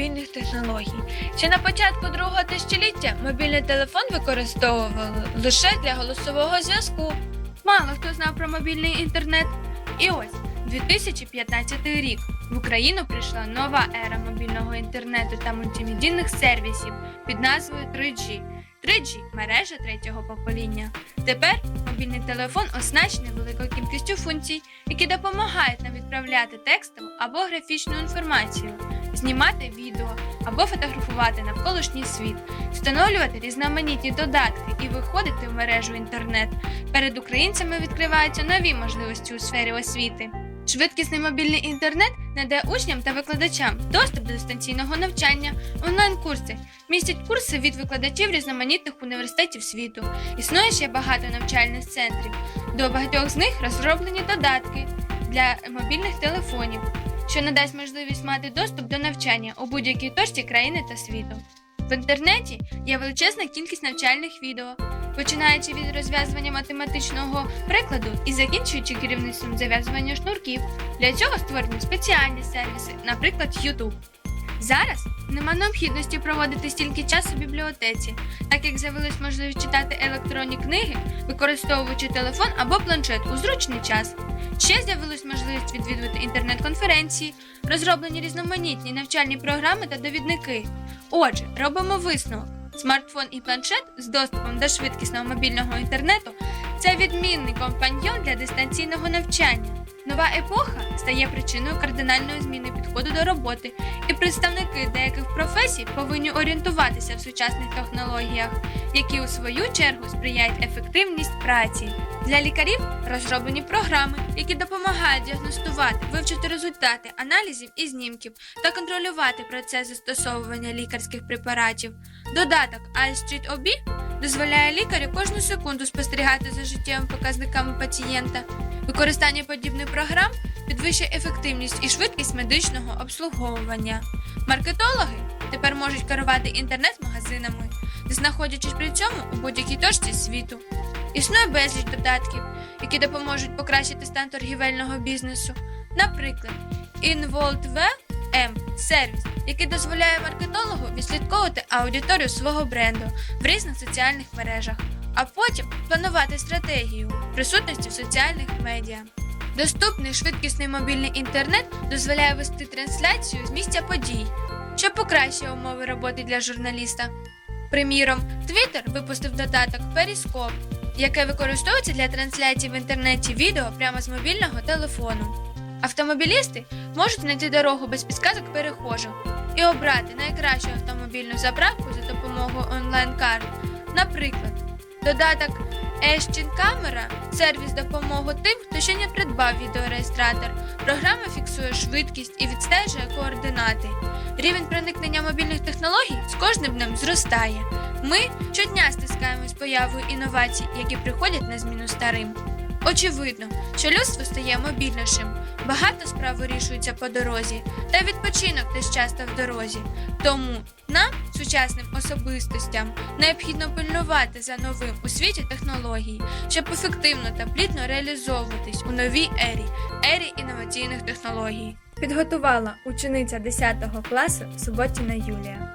мобільних технологій. Ще на початку другого тисячоліття мобільний телефон використовували лише для голосового зв'язку. Мало хто знав про мобільний інтернет. І ось 2015 рік в Україну прийшла нова ера мобільного інтернету та мультимедійних сервісів під назвою 3G. 3G – мережа третього покоління. Тепер мобільний телефон оснащений великою кількістю функцій, які допомагають нам відправляти текстову або графічну інформацію, знімати відео або фотографувати навколишній світ, встановлювати різноманітні додатки і виходити в мережу інтернет. Перед українцями відкриваються нові можливості у сфері освіти. Швидкісний мобільний інтернет надає учням та викладачам доступ до дистанційного навчання, онлайн-курси, містять курси від викладачів різноманітних університетів світу. Існує ще багато навчальних центрів. До багатьох з них розроблені додатки для мобільних телефонів, що надасть можливість мати доступ до навчання у будь-якій точці країни та світу. В інтернеті є величезна кількість навчальних відео, починаючи від розв'язування математичного прикладу і закінчуючи керівництвом зав'язування шнурків. Для цього створені спеціальні сервіси, наприклад, YouTube. Зараз нема необхідності проводити стільки часу в бібліотеці, так як з'явилась можливість читати електронні книги, використовуючи телефон або планшет у зручний час. Ще з'явилась можливість відвідувати інтернет-конференції, розроблені різноманітні навчальні програми та довідники. Отже, робимо висновок. Смартфон і планшет з доступом до швидкісного мобільного інтернету це відмінний компаньйон для дистанційного навчання. Нова епоха стає причиною кардинальної зміни підходу до роботи, і представники деяких професій повинні орієнтуватися в сучасних технологіях, які у свою чергу сприяють ефективність праці. Для лікарів розроблені програми, які допомагають діагностувати, вивчити результати аналізів і знімків та контролювати процес застосовування лікарських препаратів. Додаток iStreet OB дозволяє лікарю кожну секунду спостерігати за життєвими показниками пацієнта. Використання подібних програм підвищує ефективність і швидкість медичного обслуговування. Маркетологи тепер можуть керувати інтернет-магазинами, знаходячись при цьому у будь-якій точці світу. Існує безліч додатків, які допоможуть покращити стан торгівельного бізнесу. Наприклад, InvoltV M – сервіс, який дозволяє маркетологу відслідковувати аудиторію свого бренду в різних соціальних мережах, а потім планувати стратегію присутності в соціальних медіа. Доступний швидкісний мобільний інтернет дозволяє вести трансляцію з місця подій, що покращує умови роботи для журналіста. Приміром, Twitter випустив додаток Periscope, яке використовується для трансляції в інтернеті відео прямо з мобільного телефону. Автомобілісти можуть знайти дорогу без підказок перехожим і обрати найкращу автомобільну заправку за допомогою онлайн-карт. Наприклад, додаток Ещін Камера сервіс допомоги тим, хто ще не придбав відеореєстратор. Програма фіксує швидкість і відстежує координати. Рівень проникнення мобільних технологій з кожним днем зростає. Ми щодня стискаємось появою інновацій, які приходять на зміну старим. Очевидно, що людство стає мобільнішим, багато справ вирішується по дорозі, та відпочинок теж часто в дорозі. Тому нам, сучасним особистостям, необхідно пильнувати за новим у світі технологій, щоб ефективно та плідно реалізовуватись у новій ері, ері інноваційних технологій. Підготувала учениця 10 класу Суботіна Юлія.